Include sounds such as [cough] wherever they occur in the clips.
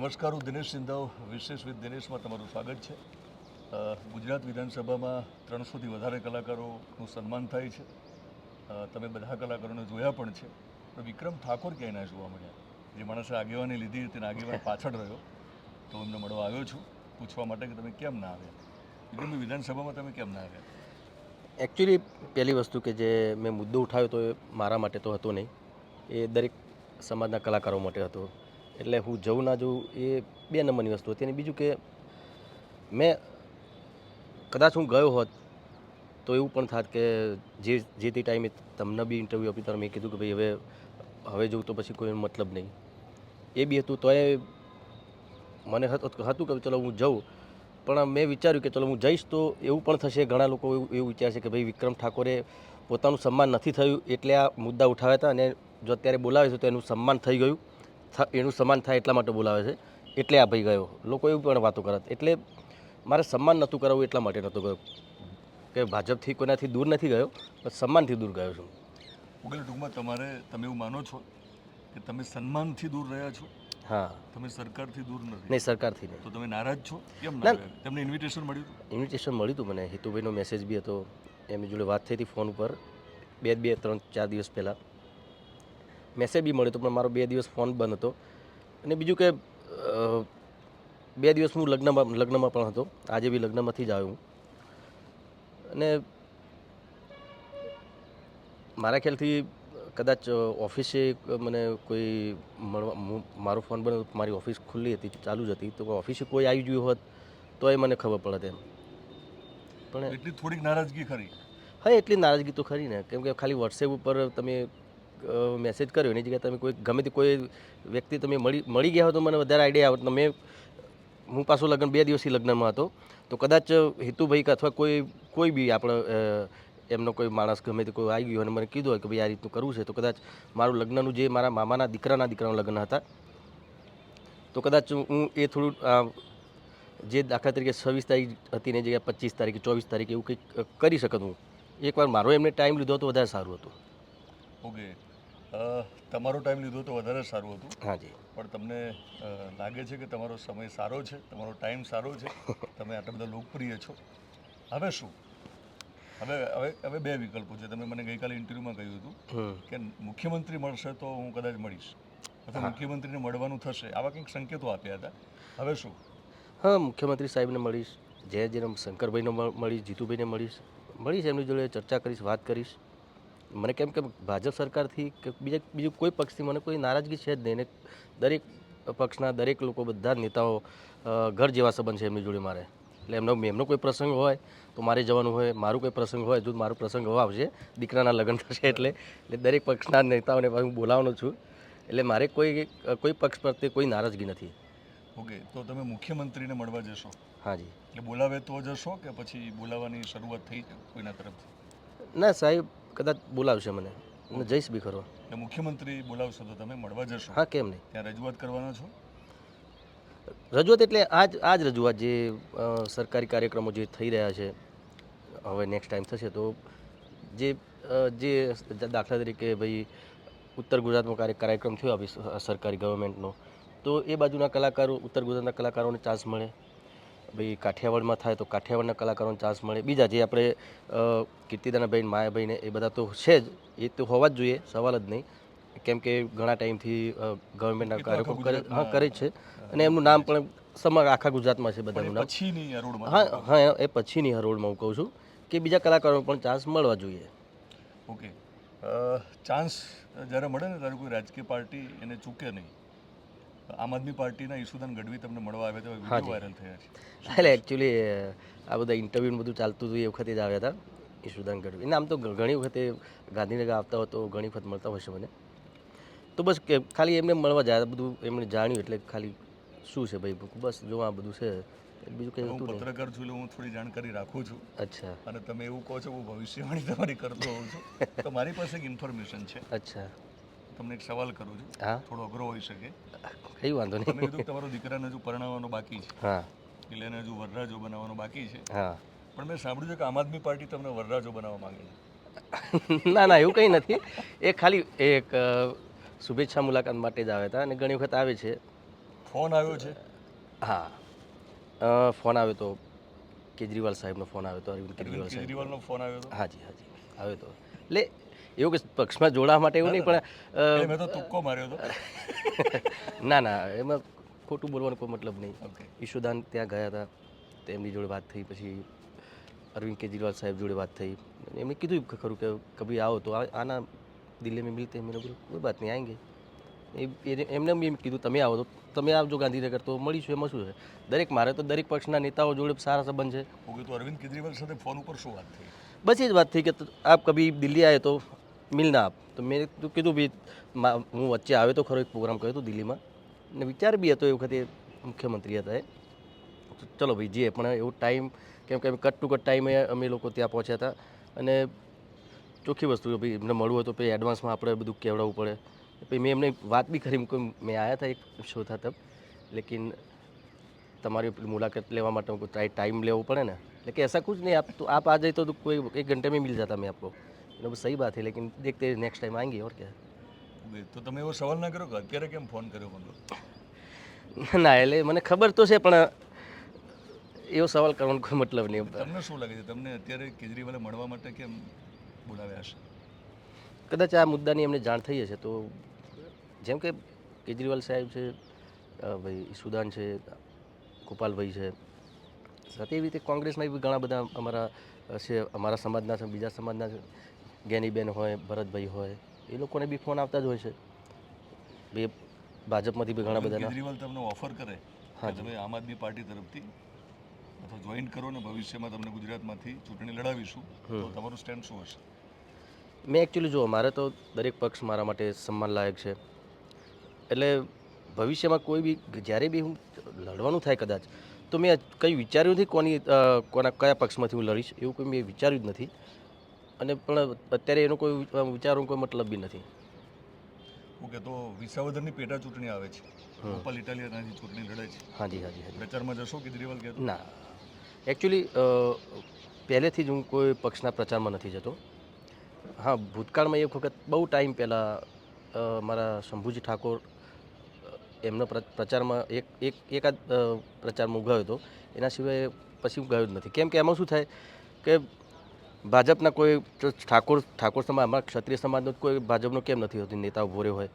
નમસ્કાર હું દિનેશ સિંધાવ વિશેષ વિથ દિનેશમાં તમારું સ્વાગત છે. ગુજરાત વિધાનસભામાં ત્રણસોથી વધારે કલાકારોનું સન્માન થાય છે. તમે બધા કલાકારોને જોયા પણ છે. પણ વિક્રમ ઠાકોર ક્યાંય ના જોવા મળ્યા? જે માણસે આગેવાની લીધી તેના આગેવાન [laughs] પાછળ રહ્યો તો એમને મળવા આવ્યો છું પૂછવા માટે કે તમે કેમ ના આવ્યા? વિક્રમ વિધાનસભામાં તમે કેમ ના આવ્યા? એકચ્યુઅલી પહેલી વસ્તુ કે જે મેં મુદ્દો ઉઠાવ્યો તો એ મારા માટે તો હતો નહીં. એ દરેક સમાજના કલાકારો માટે હતો. એટલે હું જવું ના જવું એ બે નંબરની વસ્તુ હતી. અને બીજું કે મેં કદાચ હું ગયો હોત તો એવું પણ થાત કે જે જે તે ટાઈમે તમને બી ઇન્ટરવ્યૂ આપ્યું ત્યારે મેં કીધું કે ભાઈ હવે હવે જવું તો પછી કોઈ મતલબ નહીં. એ બી હતું તોય મને હતું કે ચલો હું જઉં. પણ મેં વિચાર્યું કે ચલો હું જઈશ તો એવું પણ થશે. ઘણા લોકો એવું એવું વિચારશે કે ભાઈ વિક્રમ ઠાકોરે પોતાનું સન્માન નથી થયું એટલે આ મુદ્દા ઉઠાવ્યા હતા. અને જો અત્યારે બોલાવે છે તો એનું સન્માન થઈ ગયું. એનું સન્માન થાય એટલા માટે બોલાવે છે. એટલે આ ભાઈ ગયો. લોકો એવું પણ વાતો કરત. એટલે મારે સન્માન નહોતું કરાવવું એટલા માટે નહોતો ગયો. કે ભાજપથી કોઈનાથી દૂર નથી ગયો પણ સન્માનથી દૂર ગયો છું. ઉગલ ટૂંકમાં તમારે તમે એવું માનો છો કે તમે સન્માનથી દૂર રહ્યા છો? હા. તમે સરકારથી દૂર નથી? નહીં સરકારથી નહીં. તો તમે નારાજ છો? કેમ ના. તમને ઇન્વિટેશન મળ્યું હતું? ઇન્વિટેશન મળ્યું હતું મને. હિતુભાઈનો મેસેજ બી હતો. એમની જોડે વાત થઈ હતી ફોન ઉપર. બે બે ત્રણ ચાર દિવસ પહેલાં. મેસેજ બી મળ્યો હતો પણ મારો બે દિવસ ફોન બંધ હતો. અને બીજું કે બે દિવસ હું લગ્નમાં લગ્નમાં પણ હતો. આજે બી લગ્નમાંથી જ આવ્યો હું. અને મારા ખ્યાલથી કદાચ ઓફિસે મને કોઈ મળવા હું- મારો ફોન બંધ મારી ઓફિસ ખુલ્લી હતી ચાલુ જ હતી. તો ઓફિસે કોઈ આવી ગયું હોત તો એ મને ખબર પડત એમ. પણ એટલી થોડીક નારાજગી ખરી? હા એટલી નારાજગી તો ખરી ને. કેમ કે ખાલી વોટ્સએપ ઉપર તમે મેસેજ કર્યો એની જગ્યાએ તમે કોઈ ગમે તે કોઈ વ્યક્તિ તમે મળી મળી ગયા હો તો મને વધારે આઈડિયા આવે. તમે, હું પાછો લગ્ન બે દિવસથી લગ્નમાં હતો. તો કદાચ હેતુભાઈ કે અથવા કોઈ કોઈ બી આપણે એમનો કોઈ માણસ ગમે તે કોઈ આવી ગયો અને મને કીધું હોય કે ભાઈ આ રીતનું કરવું છે, તો કદાચ મારું લગ્નનું જે મારા મામાના દીકરાના દીકરાનું લગ્ન હતા, તો કદાચ હું એ થોડું જે દાખલા તરીકે છવ્વીસ તારીખ હતી ને જગ્યાએ પચીસ તારીખે, ચોવીસ તારીખે એવું કંઈક કરી શકત હું. એકવાર મારો એમને ટાઈમ લીધો તો વધારે સારું હતું. ઓકે તમારો ટાઈમ લીધો તો વધારે સારું હતું. હાજી પણ તમને લાગે છે કે તમારો સમય સારો છે તમારો ટાઈમ સારો છે [laughs] તમે આટલા બધા લોકપ્રિય છો. હવે શું? હવે હવે હવે બે વિકલ્પો છે. તમે મને ગઈકાલે ઇન્ટરવ્યુમાં કહ્યું હતું કે મુખ્યમંત્રી મળશે તો હું કદાચ મળીશ. અથવા મુખ્યમંત્રીને મળવાનું થશે. આવા કંઈક સંકેતો આપ્યા હતા. હવે શું? હા મુખ્યમંત્રી સાહેબને મળીશ જય જય શંકરભાઈને મળીશ જીતુભાઈને મળીશ. મળીશ એમની જોડે ચર્ચા કરીશ વાત કરીશ. મને કેમ કે ભાજપ સરકારથી કે બીજા બીજું કોઈ પક્ષથી મને કોઈ નારાજગી છે જ નહીં. ને દરેક પક્ષના દરેક લોકો બધા જ નેતાઓ ઘર જેવા સંબંધ છે એમની જોડે મારે. એટલે એમનો એમનો કોઈ પ્રસંગ હોય તો મારે જવાનું હોય મારું કોઈ પ્રસંગ હોય જો મારો પ્રસંગ હોવા આવશે દીકરાના લગ્ન થશે એટલે એટલે દરેક પક્ષના નેતાઓને હું બોલાવવાનો છું. એટલે મારે કોઈ કોઈ પક્ષ પ્રત્યે કોઈ નારાજગી નથી. ઓકે તો તમે મુખ્યમંત્રીને મળવા જશો? હાજી એટલે બોલાવે તો જશો કે પછી બોલાવવાની શરૂઆત થઈ છે કોઈના તરફથી? ના સાહેબ કદાચ બોલાવશે મને. અને જઈશ બી ખરો. મુખ્યમંત્રી બોલાવશો તો તમે મળવા જશો. હા કેમ નહીં? ત્યાં રજૂઆત કરવાના છો? રજૂઆત એટલે આજ આજ આ જ રજૂઆત જે સરકારી કાર્યક્રમો જે થઈ રહ્યા છે હવે નેક્સ્ટ ટાઈમ થશે તો જે જે દાખલા તરીકે ભાઈ ઉત્તર ગુજરાતમાં કાર્ય કાર્યક્રમ થયો આપણી સરકારી ગવર્મેન્ટનો તો એ બાજુના કલાકારો ઉત્તર ગુજરાતના કલાકારોને ચાન્સ મળે. ભાઈ કાઠિયાવાડમાં થાય તો કાઠિયાવાડના કલાકારોને ચાન્સ મળે. બીજા જે આપણે કીર્તિદાનાભાઈ માયાભાઈને એ બધા તો છે જ એ તો હોવા જ જોઈએ સવાલ જ નહીં. કેમ કે ઘણા ટાઈમથી ગવર્મેન્ટના કાર્યક્રમ કરે હા કરે છે. અને એમનું નામ પણ સમગ્ર આખા ગુજરાતમાં છે બધાનું નામ. હા હા એ પછીની હરોળમાં હું કહું છું કે બીજા કલાકારોને પણ ચાન્સ મળવા જોઈએ. ઓકે ચાન્સ જ્યારે મળે ને ત્યારે કોઈ રાજકીય પાર્ટી એને ચૂકે નહીં. આમ આદમી પાર્ટીના ઈશુદાન ગઢવી તમને મળવા આવ્યા હતા વીડિયો. વાયરલ થયા છે. એટલે એકચ્યુઅલી આ બધા ઇન્ટરવ્યુ બધું ચાલતું હતું એ વખતે જ આવ્યા હતા ઈશુદાન ગઢવી. નામ તો ઘણી વખતે ગાંધીનગર આવતા હોય તો ઘણી વખત મળતા છે મને. તો બસ કે ખાલી એમને મળવા જાય બધું એમણે જાણ્યું એટલે ખાલી શું છે ભાઈ બસ જો આ બધું છે બીજું કંઈ હું હતું પત્રકાર છું એટલે હું થોડી જાણકારી રાખું છું. અચ્છા. અને તમે એવું કહો છો હું ભવિષ્યવાણી તમારી કરતો હોઉં છું. તો મારી પાસે એક ઇન્ફોર્મેશન છે. અચ્છા. તમને એક સવાલ કરું છું. હા. થોડો અઘરો હોઈ શકે. કઈ વાંધો નહીં. કીધું તમારો દીકરાને હજુ પરણાવવાનો બાકી છે. હા. એટલે એને હજુ વરરાજો બનાવવાનો બાકી છે. હા. પણ મેં સાંભળ્યું છે કે આમ આદમી પાર્ટી તમને વરરાજો બનાવવા માંગે છે. ના ના એવું કંઈ નથી. એ ખાલી એક શુભેચ્છા મુલાકાત માટે જ આવ્યા હતા અને ઘણી વખત આવે છે. ફોન આવ્યો છે? હા. ફોન આવ્યો તો કેજરીવાલ સાહેબનો ફોન આવ્યો તો અરવિંદ કેજરીવાલ સાહેબ કેજરીવાલનો ફોન આવ્યો હતો હાજી હાજી આવ્યો તો. એટલે એવું કે પક્ષમાં જોડાવા માટે એવું નહીં પણ મેં તો તુક્કો માર્યો હતો. [laughs] ના ના એમાં ખોટું બોલવાનો કોઈ મતલબ નહીં. ઈશુદાન ત્યાં ગયા હતા તેમની જોડે વાત થઈ પછી અરવિંદ કેજરીવાલ સાહેબ જોડે વાત થઈ. એમણે કીધું ખરું કે કભી આવો તો આના દિલ્હી મેં મિલતે મેં બોલું કોઈ વાત નહીં આવેંગે એમને એમ કીધું તમે આવો તો તમે આવજો ગાંધીનગર તો મળીશું એમાં શું છે? દરેક મારે તો દરેક પક્ષના નેતાઓ જોડે સારા સંબંધ છે. તો અરવિંદ કેજરીવાલ સાથે ફોન ઉપર શું વાત થઈ? બસ એ જ વાત થઈ કે આપ કભી દિલ્હી આવે તો મિલના આપ તો મેં તું કીધું ભાઈ હું વચ્ચે આવ્યો તો ખરો એક પ્રોગ્રામ કર્યો હતો દિલ્હીમાં અને વિચાર બી હતો એ વખતે મુખ્યમંત્રી હતા એ ચલો ભાઈ જઈએ પણ એવું ટાઈમ કેમ કે કટ ટુ કટ ટાઈમે અમે લોકો ત્યાં પહોંચ્યા હતા અને ચોખ્ખી વસ્તુ ભાઈ એમને મળવું હતું પછી એડવાન્સમાં આપણે બધું કેવડાવવું પડે। પછી મેં એમને વાત બી કરી મેં આવ્યા હતા એક શો થા તબ, લેકિન તમારી મુલાકાત લેવા માટે ટાઈમ લેવો પડે ને? लेकिन એસા कुछ નહીં, આપ તો આપ આ જઈ તો કોઈ એક घंटे મેં મિલ જતા મેં आपको मैंने बोला, सही बात है लेकिन देखते हैं नेक्स्ट टाइम आएंगे और क्या ઓકે તો તમે એવો સવાલ ના કર્યો કે અત્યારે કેમ ફોન કર્યો મને ના એટલે મને ખબર તો છે પણ એવો સવાલ કરવાનો કોઈ મતલબ નહીં તમને શું લાગે છે તમને અત્યારે કેજરીવાલે મળવા માટે કેમ બોલાવ્યા હશે કદાચ આ મુદ્દાની એમને જાણ થઈ હશે તો જેમ કે કેજરીવાલ સાહેબ છે અ, ભાઈ ઈસુદાન છે ગોપાલભાઈ છે સાથે એવી રીતે કોંગ્રેસના બી ઘણા બધા અમારા અ, છે અમારા સમાજના છે બીજા સમાજના છે જ્ઞાનીબેન હોય ભરતભાઈ હોય એ લોકોને બી ફોન આવતા જ હોય છે. બે ભાજપમાંથી બી ઘણા બધા કેજરીવાલ તમને ઓફર કરે હા તમે આમ આદમી પાર્ટી તરફથી અથવા જોઈન કરો ને ભવિષ્યમાં તમને ગુજરાતમાંથી ચૂંટણી લડાવીશું તો તમારું સ્ટેન્ડ શું હશે? મેં એકચ્યુઅલી જુઓ મારે તો દરેક પક્ષ મારા માટે સન્માન લાયક છે. એટલે ભવિષ્યમાં કોઈ બી જ્યારે બી હું લડવાનું થાય કદાચ તો મેં કંઈ વિચાર્યું નથી કોની કોના કયા પક્ષમાંથી હું લડીશ એવું કોઈ મેં વિચાર્યું જ નથી. અને પણ અત્યારે એનો કોઈ વિચારવાનો કોઈ મતલબ બી નથી. ઓકે તો વિસાવદરની પેટા ચૂંટણી આવે છે. ગોપાલ ઇટાલિયાનાથી ચૂંટણી લડે છે. હાજી હાજી હાજી. પ્રચારમાં જશો કેજરીવાલ કે ના. એકચ્યુઅલી પહેલેથી જ હું કોઈ પક્ષના પ્રચારમાં નથી જતો. હા ભૂતકાળમાં એક વખત બહુ ટાઈમ પહેલાં મારા શંભુજી ઠાકોર એમનો પ્રચારમાં એક એક એકાદ પ્રચારમાં હું ગયો હતો. એના સિવાય પછી હું ગયો જ નથી. કેમ કે એમાં શું થાય કે ભાજપના કોઈ ઠાકોર ઠાકોર સમાજ અમારા ક્ષત્રિય સમાજનો કોઈ ભાજપનો કેમ નથી હોતી? નેતા ઊભો રહ્યો હોય.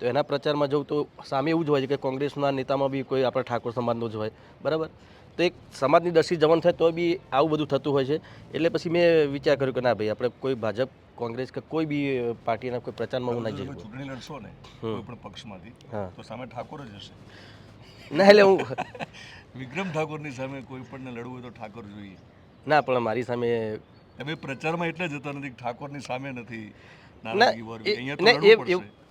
તો એના પ્રચારમાં જવું તો સામે એવું જ હોય છે કે કોંગ્રેસના નેતામાં બી કોઈ આપણા ઠાકોર સમાજનો જ હોય. બરાબર? તો એક સમાજની દર્શી જવન થાય તો બી આવું બધું થતું હોય છે. એટલે પછી મેં વિચાર કર્યો કે ના ભાઈ આપણે કોઈ ભાજપ કોંગ્રેસ કે કોઈ બી પાર્ટીના કોઈ પ્રચારમાં હું ના જઈ ચૂંટણી લડશો ને કોઈ પણ પક્ષમાંથી હા. તો સામે ઠાકોર જ હશે. ના એટલે હું [laughs] વિક્રમ ઠાકોરની સામે કોઈ પણ લડવું હોય તો ઠાકોર જોઈએ. ના પણ મારી સામે તમે પ્રચારમાં એટલે જતા નથી ઠાકોરની સામે નથી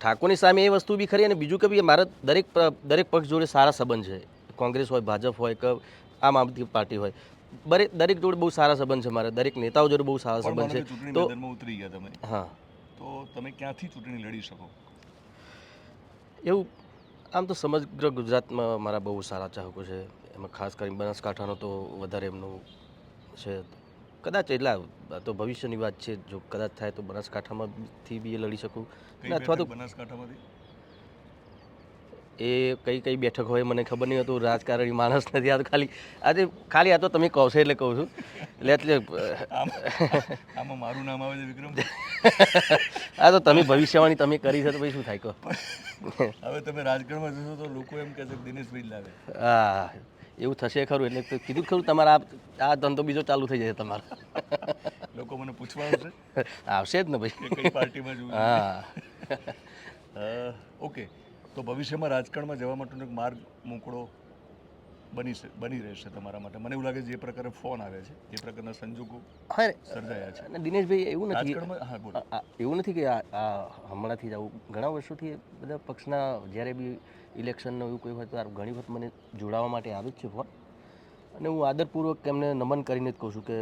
ઠાકોરની સામે એ વસ્તુ બી ખરી અને બીજું કે બી મારા દરેક દરેક પક્ષ જોડે સારા સંબંધ છે. કોંગ્રેસ હોય ભાજપ હોય કે આમ આદમી પાર્ટી હોય. દરેક દરેક જોડે બહુ સારા સંબંધ છે મારા. દરેક નેતાઓ જોડે બહુ સારા સંબંધ છે. તો ઉતરી ગયા તમે. હા. તો તમે ક્યાંથી ચૂંટણી લડી શકો? એવું આમ તો સમગ્ર ગુજરાતમાં મારા બહુ સારા ચાહકો છે. એમાં ખાસ કરીને બનાસકાંઠાનો તો વધારે એમનું છે. કદાચ એટલા તો ભવિષ્યની વાત છે જો કદાચ થાય તો બનાસકાંઠામાંથી બી એ લડી શકું. અથવા તો બનાસકાંઠામાંથી? એ કઈ કઈ બેઠક હોય મને ખબર નહીં હતું રાજકારણી માણસ નથી આ તો ખાલી આજે ખાલી આ તો તમે કહો છો એટલે કહું છું. એટલે એટલે આમાં મારું નામ આવે છે વિક્રમ? [laughs] આ તો તમે ભવિષ્યવાણી તમે કરી છે તો પછી શું થાય કહો. [laughs] હવે તમે રાજકારણમાં જશો તો લોકો એમ કહે છે કે દિનેશભાઈ લાવે. હા. એવું થશે ખરું એટલે કીધું ખરું તમારા આ ધંધો બીજો ચાલુ થઈ જશે તમારો. લોકો મને પૂછવા આવશે [laughs] આવશે જ ને ભાઈ. કઈ પાર્ટીમાં જવું હા. [laughs] ઓકે. તો ભવિષ્યમાં રાજકારણમાં જવા માટેનો એક માર્ગ મોકળો. બની બની રહેશે તમારા માટે. મને એવું લાગે છે જે પ્રકારે ફોન આવે છે એ પ્રકારના સંજોગો સર્જાયા છે. અને દિનેશભાઈ એવું નથી એવું નથી કે આ હમણાંથી જ આવું ઘણા વર્ષોથી બધા પક્ષના જ્યારે બી ઇલેક્શનનો એવું કોઈ હોય તો આ ઘણી વખત મને જોડાવા માટે આવે જ છે ફોન. અને હું આદરપૂર્વક એમને નમન કરીને જ કહું છું કે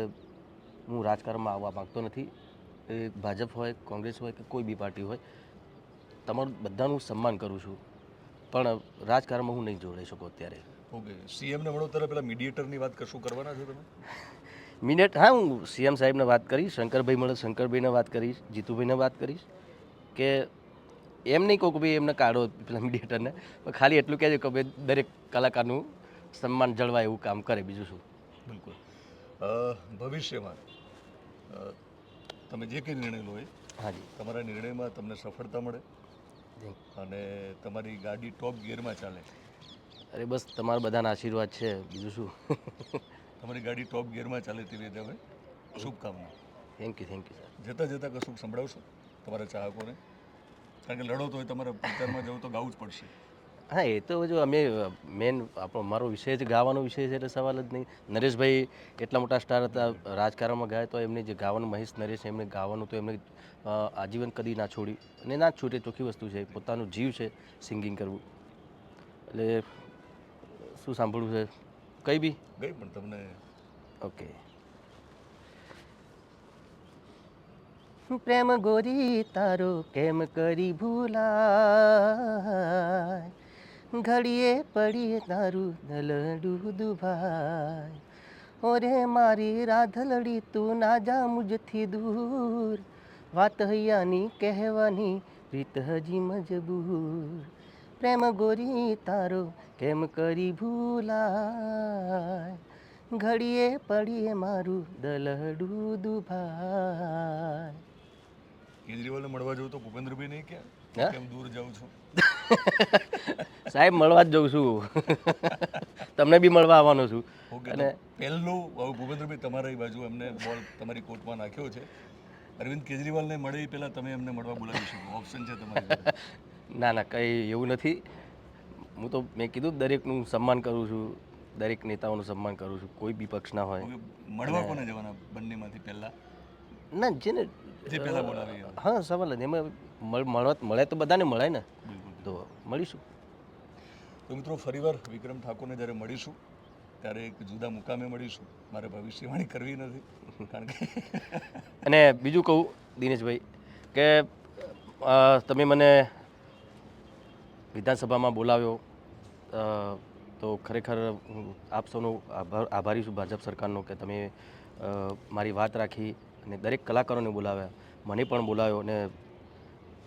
હું રાજકારણમાં આવવા માગતો નથી. એ ભાજપ હોય કોંગ્રેસ હોય કે કોઈ બી પાર્ટી હોય તમારું બધાનું સન્માન કરું છું. પણ રાજકારણમાં હું નહીં જોડાઈ શકું અત્યારે. ઓકે સીએમને મળો ત્યારે પેલા મીડિયેટરની વાત કશું કરવાના છો તમે? મિનિટ હા હું સીએમ સાહેબને વાત કરીશ શંકરભાઈ મળે શંકરભાઈને વાત કરીશ જીતુભાઈને વાત કરીશ કે એમ નહીં કહું કે ભાઈ એમને કાઢો પેલા મીડિયેટરને પણ ખાલી એટલું કહેજો કે ભાઈ દરેક કલાકારનું સન્માન જળવાય એવું કામ કરે બીજું શું? બિલકુલ. ભવિષ્યમાં તમે જે કંઈ નિર્ણય લો એ હાજી તમારા નિર્ણયમાં તમને સફળતા મળે અને તમારી ગાડી ટોપ ગિયરમાં ચાલે. અરે બસ તમારા બધાના આશીર્વાદ છે. બીજું શું? તમારી ગાડી ટોપ ગિયરમાં ચાલે તેવી રીતે હવે. શુભકામના. Thank you thank you sir જતાં જતાં કશું સંભળાવશો તમારા ચાહકોને? કારણ કે લડો તો તમારે પિક્ચરમાં જવું તો ગાવું જ પડશે. હા એ તો જો અમે મેન આપણો મારો વિષય જ ગાવાનો વિષય છે એટલે સવાલ જ નહીં. નરેશભાઈ એટલા મોટા સ્ટાર હતા રાજકારણમાં ગયા તો એમને જે ગાવાનું મહેશ નરેશ એમને ગાવાનું તો એમને આજીવન કદી ના છોડ્યું. અને ના છૂટે ચોખ્ખી વસ્તુ છે પોતાનું જીવ છે સિંગિંગ કરવું. એટલે શું સાંભળવું છે? કઈ બી? ગઈ પણ તમને ઓકે. પ્રેમ ગોરી તારો કેમ કરી ભૂલાય? ઘડીએ પડીએ તારું દલડું દુભાય. ઓરે મારી રાધલડી તું ના જા મુજથી દૂર. વાત હૈયાની કહેવાની રીત હજી મજબૂર. પ્રેમ ગોરી તારો કેમ કરી ભૂલાય? ઘડીએ પડીએ મારું દલડું દુભાય. કેજરીવાલને મળવા જવું તો ભૂપેન્દ્રભાઈ નહીં કે? કેમ દૂર જાઉં છું? [laughs] સાહેબ મળવા જ જઉં છું. [laughs] તમને બી મળવા આવવાનો છું. અને પહેલું ભૂપેન્દ્રભાઈ તમારી બાજુ એમને બોલ તમારી કોર્ટમાં નાખ્યો છે. અરવિંદ કેજરીવાલને મળે પહેલાં તમે એમને મળવા બોલાવી શકો. ઓપ્શન છે તમારી. [laughs] ના ના કંઈ એવું નથી. હું તો મેં કીધું દરેકનું સન્માન કરું છું દરેક નેતાઓનું સન્માન કરું છું કોઈ બી પક્ષના હોય. મળવા કોને જવાના બંનેમાંથી પહેલાં? ના જેને જે પહેલાં બોલાવી. હા સવાલ જ એમાં મળ- મળવા મળે તો બધાને મળે ને. તો મળીશું. તો મિત્રો ફરીવાર વિક્રમ ઠાકોરને જ્યારે મળીશું ત્યારે એક જુદા મુકામે મળીશું. મારે ભવિષ્યવાણી કરવી નથી કારણ કે અને બીજું કહું દિનેશભાઈ કે તમે મને વિધાનસભામાં બોલાવ્યો. તો ખરેખર આપ સૌનો આભાર, આભારી છું ભાજપ સરકારનો કે તમે મારી વાત રાખી અને દરેક કલાકારોને બોલાવ્યા. મને પણ બોલાવ્યો અને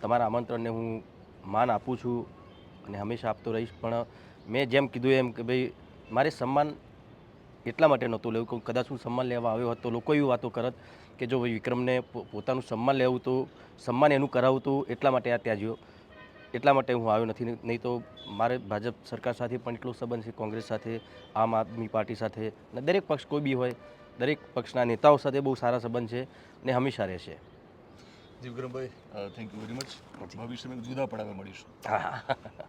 તમારા આમંત્રણને હું માન આપું છું અને હંમેશા આપતો રહીશ. પણ મેં જેમ કીધું એમ કે ભાઈ, મારે સન્માન એટલા માટે નહોતું લેવું. કદાચ હું સન્માન લેવા આવ્યો હતો લોકો એવી વાતો કરત કે જો વિક્રમને પોતાનું સન્માન લેવું તો સન્માન એનું કરાવતું એટલા માટે આ ત્યાં જ્યો એટલા માટે હું આવ્યો નથી. નહીં તો મારે ભાજપ સરકાર સાથે પણ એટલો સંબંધ છે કોંગ્રેસ સાથે આમ આદમી પાર્ટી સાથે અને દરેક પક્ષ કોઈ બી હોય દરેક પક્ષના નેતાઓ સાથે બહુ સારા સંબંધ છે અને હંમેશા રહેશે. જી વિક્રમભાઈ થેન્ક યુ વેરી મચ ભવિષ્યમાં જુદા પડાવે મળીશું.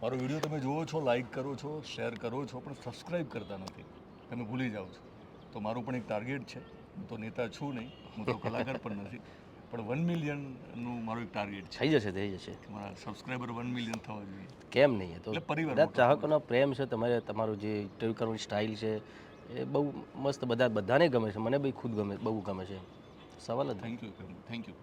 મારો વીડિયો તમે જુઓ છો લાઈક કરો છો શેર કરો છો પણ સબસ્ક્રાઈબ કરતા નથી. તમે ભૂલી જાઓ છો. તો મારું પણ એક ટાર્ગેટ છે. હું તો નેતા છું નહીં હું તો કલાકાર પણ નથી. પણ વન મિલિયનનું મારું એક ટાર્ગેટ છે. થઈ જશે થઈ જશે. મારા સબસ્ક્રાઈબર વન મિલિયન થવા જોઈએ. કેમ નહીં તો? પરિવાર બધા ચાહકોનો પ્રેમ છે તમારે તમારું જે ઇન્ટરવ્યૂ કરવાની સ્ટાઇલ છે એ બહુ મસ્ત બધા બધાને ગમે છે. મને બી ખુદ ગમે બહુ ગમે છે. સવાલ જ થેન્ક યુ થેન્ક યુ